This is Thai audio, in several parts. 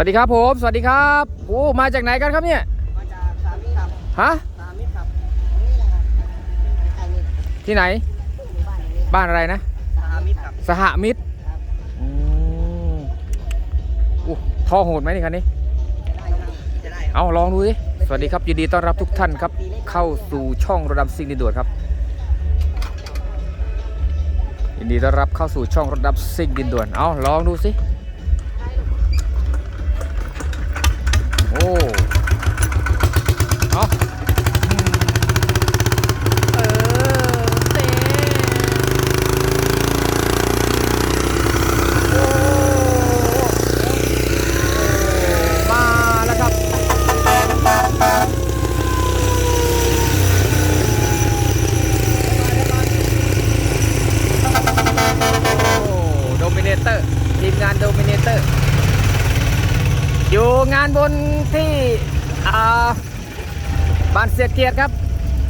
วัสดีครับผม สวัสดีครับโอ้มาจากไหนกันครับเนี่ย มาจากสามิตรครับฮะสามิตรครับนี่แหละครับใกล้ๆนี่ที่ไหนหมู่บ้านนี้บ้านอะไรนะ สามิตรครับสหมิตรครับอืมอู้ท่อโหดไหมนี่คันนี้ จะได้ครับจะได้เอาลองดูสิสวัสดีครับยินดีต้อนรับทุกท่านครับ เข้าสู่ช่องระดับซิงดินด่วนครับ ยินดีต้อนรับเข้าสู่ช่องระดับซิงดินด่วน เอาลองดูสิ โอ้เอาอืมเออเซ่โอ้มาแล้วครับ โอ้โดมิเนเตอร์ทีมงานโดมิเนเตอร์ อยู่งานบนที่บ้านเสียเกียรติครับ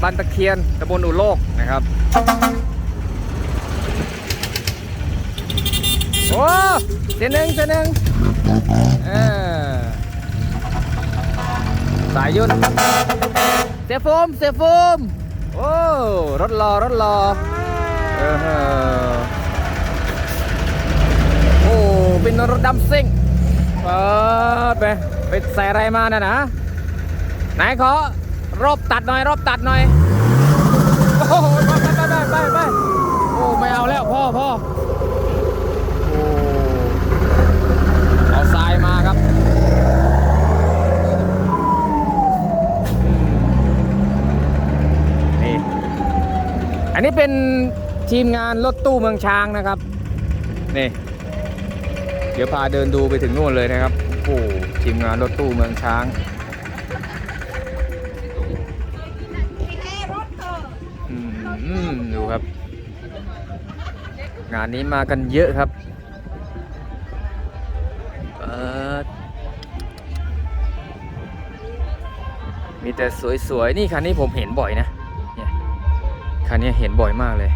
บ้านตะเคียนตำบลอุโลกนะครับ โอ้เสียหนึ่งเสียหนึ่งสายยุ่นเสียโฟมเสียโฟมโอ้รถรอรถรอเออโอ้เป็นรถดำซิ่งเปิ ดไปไปใส่อะไรมาน่ะนะไหนขอรอบตัดหน่อยรอบตัดหน่อยโอ้โหไปไปไปไปไปโอ้ไม่เอาแล้วพ่อพ่อโอ้เอาทรายมาครับนี่อันนี้เป็นทีมงานรถตู้เมืองช้างนะครับนี่เดี๋ยวพาเดินดูไปถึงนู่นเลยนะครับ หทีมงานรถตู้เมืองช้างอืมดูครับ งานนี้มากันเยอะครับมีแต่สวยๆ นี่คันนี้ผมเห็นบ่อยนะ เนี่ย คันนี้เห็นบ่อยมากเลย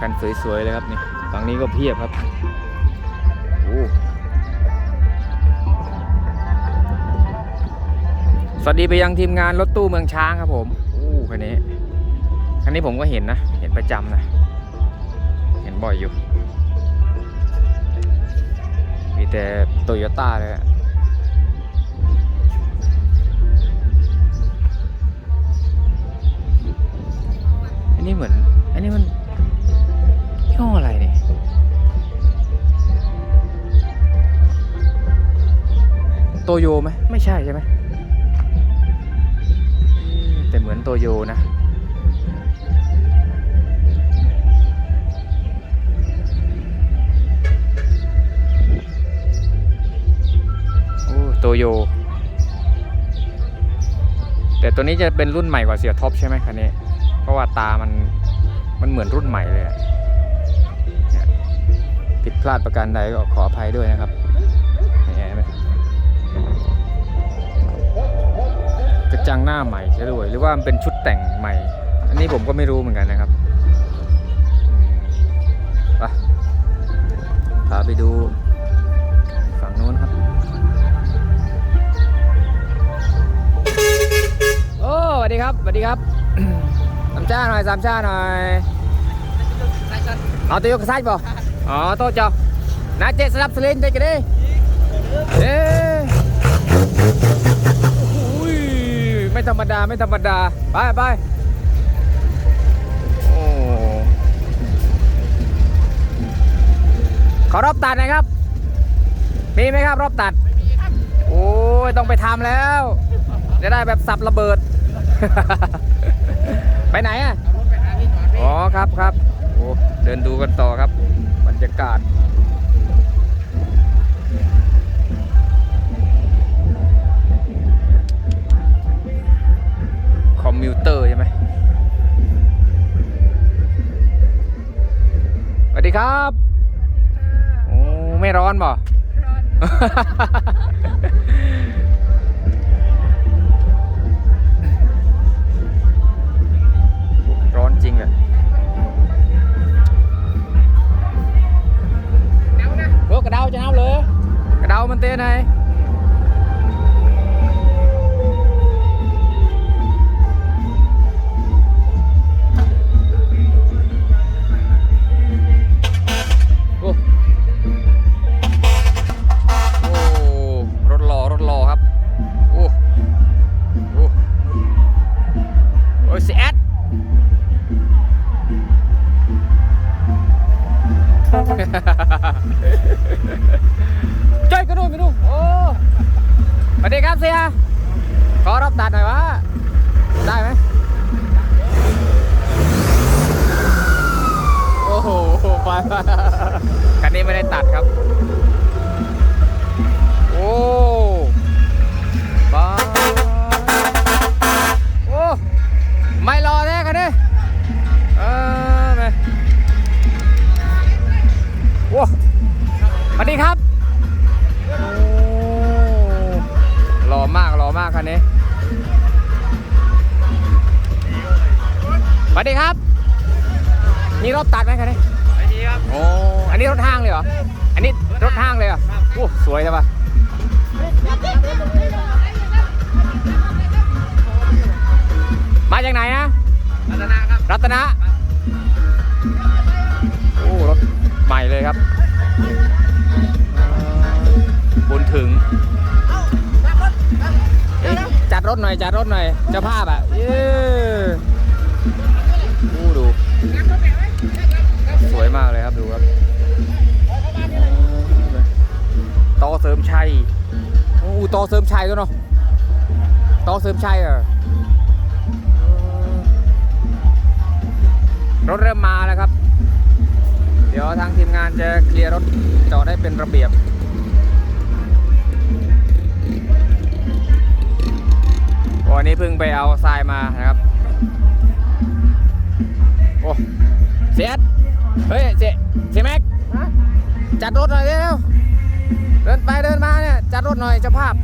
คันสวยๆเลยครับนี่ฝั่งนี้ก็เพียบครับโอ้สวัสดีไปยังทีมงานรถตู้เมืองช้างครับผมโอ้คันนี้ คันนี้ผมก็เห็นนะ เห็นประจำนะ เห็นบ่อยอยู่ มีแต่โตโยต้าเลยอันนี้เหมือน อันนี้มัน ตโยไหมไม่ใช่ใช่ไหมอืมแต่เหมือนโตโยนะโอ้โตโย แต่ตัวนี้จะเป็นรุ่นใหม่กว่าเสียท็อปใช่ไหมคันนี้ เพราะว่าตามันมันเหมือนรุ่นใหม่เลยอะเนี่ยผิดพลาดประการใดก็ขออภัยด้วยนะครับ กระจังหน้าใหม่ใช่ด้วยหรือว่ามันเป็นชุดแต่งใหม่ อันนี้ผมก็ไม่รู้เหมือนกันนะครับไปพาไปดูฝั่งนู้นครับ โอ้สวัสดีครับสวัสดีครับสามชาหน่อยสามชาหน่อยเอาตัวยกกระไซป่ะอ๋อโตะจอนาเจสลับสลินได้กันดิเอ๊ะ ไม่ธรรมดาไม่ธรรมดา ไปไปโอ้ขอรอบตัดหน่อยครับ มีไหมครับรอบตัดโอ้ยต้องไปทำแล้ว จะได้แบบสับระเบิด ไปไหนอะเอารถไปหาที่จอดอ๋อครับครับโอ้เดินดูกันต่อครับ บรรยากาศ มพิวเตอร์ใช่ไหมสวัสดีครับ โอ้ ไม่ร้อนบ่โโอ้สวยใช่ปะมาจากไหนนะรัตนะครับ รัตนะ โอ้รถใหม่เลยครับ บุญถึงเอ้ยจัดรถหน่อย จัดรถหน่อยเจ้าภาพอะเย้โอ้ดู สวยมากเลยครับ เสริมชัยโอ้ต่อเสริมชัยด้วยเนาะต่อเสริมชัยเหรอรถเริ่มมาแล้วครับ เดี๋ยวทางทีมงานจะเคลียร์รถจอดให้เป็นระเบียบวันนี้เพิ่งไปเอาทรายมานะครับ โอ้เสียดเฮ้ยเจเจแม็กจัดรถหน่อยเร็ว เดินไปเดินมาเนี่ยจัดรถหน่อยเจ้าภาพ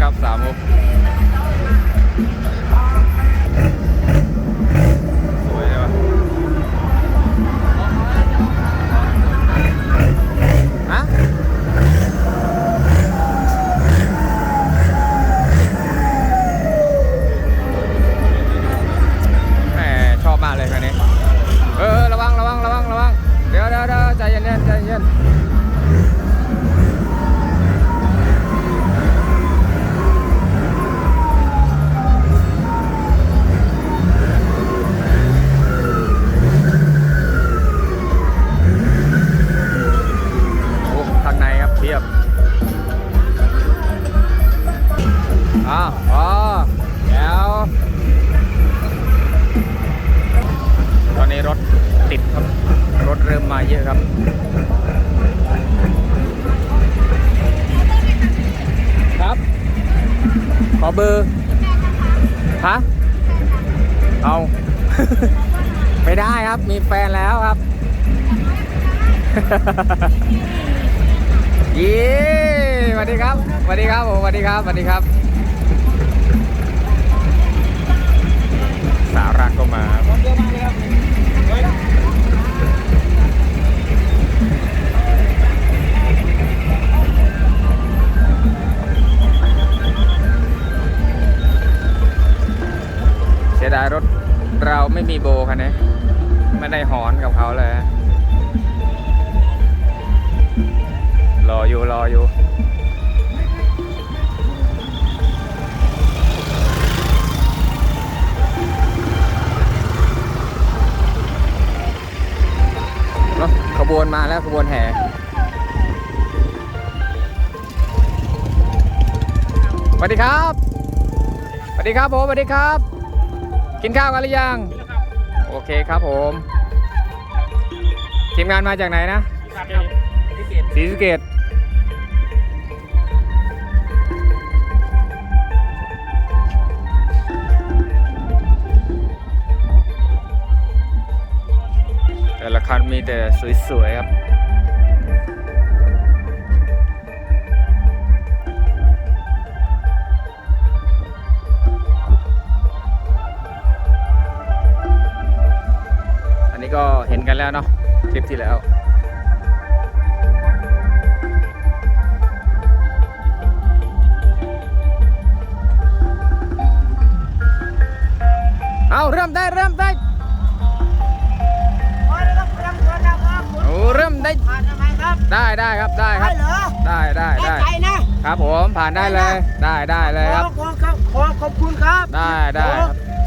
ครับสาวมุก อเบอร์ฮะเอา ไม่ได้ครับมีแฟนแล้วครับยี่สวัสดีครับสวัสดีครับผมสวัสดีครับสวัสดีครับ สาระก็มา เราไม่มีโบคันนี้ไม่ได้หอนกับเขาเลย รออยู่รออยู่เนอะขบวนมาแล้วขบวนแห่สวัสดีครับสวัสดีครับผมสวัสดีครับ กินข้าวกันหรือยัง โอเคครับผม ทีมงานมาจากไหนนะครับพิเศษศรีสะเกดแต่ละคันมีแต่สวยๆครับ ก็เห็นกันแล้วเนาะคลิปที่แล้วเอาเริ่มได้เริ่มได้โอ้ยแล้วก็ยังก่อนนะครับโอ้เริ่มได้ผ่านทำไมครับ ได้ได้ครับได้คได้รับเหรอได้ได้ได้ได้ใจนะ ครับผมผ่านได้เลย ได้ได้เลยครับ ขอขอขอขอบคุณครับได้ได้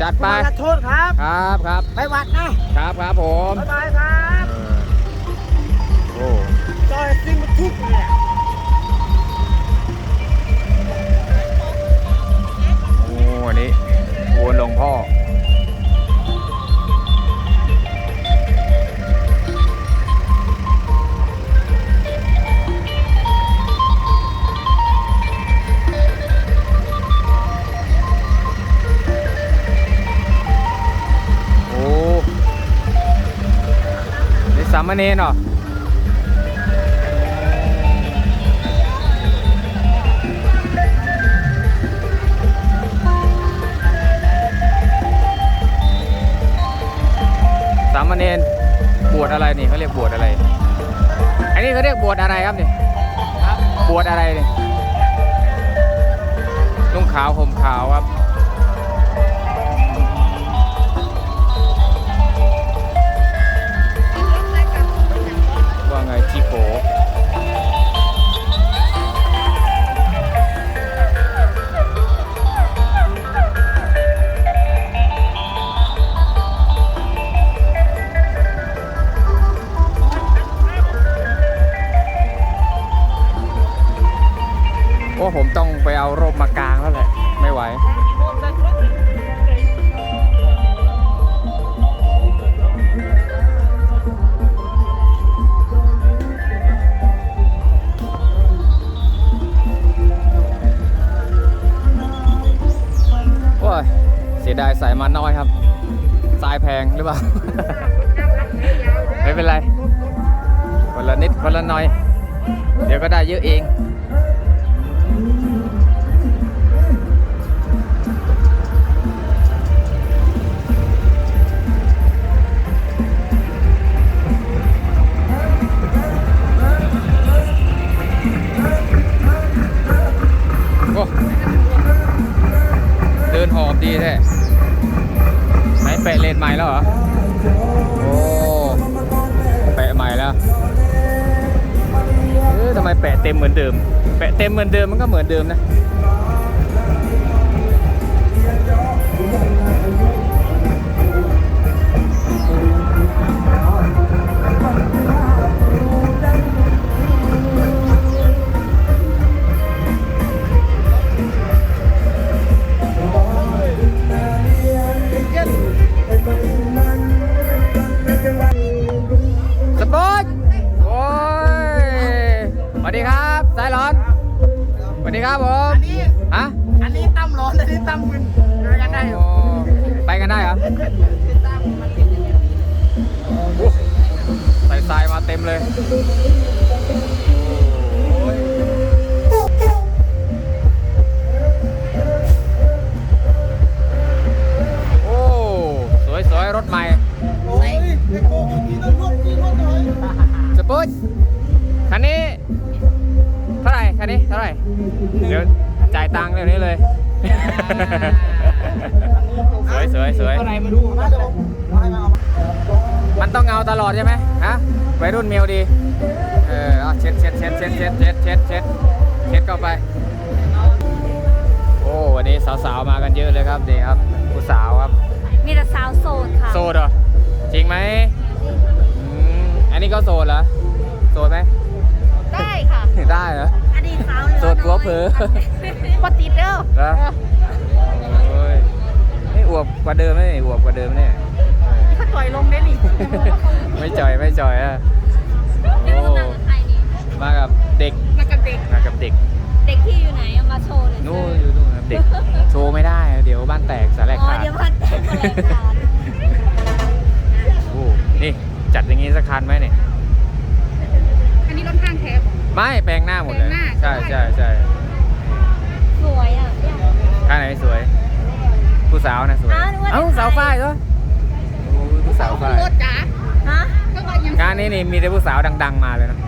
จัดไป ขอโทษครับครับครับไปวัดนะครับครับผมบ๊ายบายครับโอ้จอยซิมนทุกเนี่ยโอ้อันนี้วนหลวงพ่อามเณรเหรอสามเณรบวชอะไรนี่เขาเรียกบวชอะไร อันนี้เขาเรียกบวชอะไรครับนี่บวชอะไรนี่นุ่งขาวห่มขาวครับ เดิมมันก็เหมือนเดิมนะ ตั้มร้อนอันนี้ตั้มมึนเจอกันได้อยู่โอ้ไปกันได้เหรอโอ้ใส่ทรายมาเต็มเลยโอ้ยสวยสวยๆรถใหม่โอ้ยไอ้โกงกินแล้วรวบกินรวบหน่อยสปุตคันนี้เท่าไหร่คันนี้เท่าไหร่เดี๋ยวจ่ายตังค์เดี๋ยวนี้เลย สวยสวยสวยเท่าไหร่มาดูมาเดี๋ยวผมให้มาเอามามันต้องเงาตลอดใช่ไหมฮะวัยรุ่นเมียวดี เออเอาเช็ดเช็ดเช็ดเช็ดเช็ดเช็ดเช็ดเช็ดเช็ดเข้าไป โอ้ วันนี้สาวๆ มากันเยอะเลยครับดีครับ ผู้สาวครับ มีแต่สาวโสดค่ะ โสดเหรอ จริงไหมอืมอันนี้ก็โสดเหรอ โสดไหม ได้ค่ะ ได้เหรออ ดีตสาวเหลือโสดหัวเผลอ ปติดเด้อเหรอ โอ้ยนี่อวบกว่าเดิมไหมนี่อวบกว่าเดิมเนี่ยเขาต่อยลงได้หนิไม่จ่อยไม่จ่อยอะไม่โอ้รู้มากับใครนี่มากับเด็กมากับเด็ก มากับเด็กเด็กที่อยู่ไหนเอามาโชว์เลยนู่นอยู่นู่นครับเด็กโชว์ไม่ได้อะเดี๋ยวบ้านแตกสาแหลกอ๋อขาดเดี๋ยวพัดแตกอะไรขาดโอ้นี่จัดอย่างงี้สักคันไหมเนี่ยอันนี้รถห้างแท้ ไม่แปลงหน้าหมดเลย แปลงหน้า ใช่ใช่ใช่สวยอะข้างไหนสวย ผู้สาวนะสวย อ้าวนึกว่าเอ้าเด็กไทยสาวฝ้ายเหรอโอ้ยผู้สาวฝ้ายรถจ๋าฮะก็ว่ายังงานนี้นี่มีแต่ผู้สาวดัง ๆ มาเลยนะ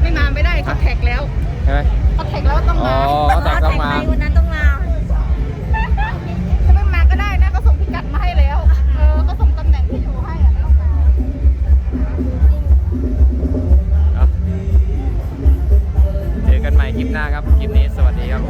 ไม่มาไม่ได้เขาแท็กแล้วใช่ไหมเขาแท็กแล้วต้องอ๋อมาเขาแต่งต้องมาใครวันนั้นต้อง หน้าครับคลิปนี้สวัสดีครับ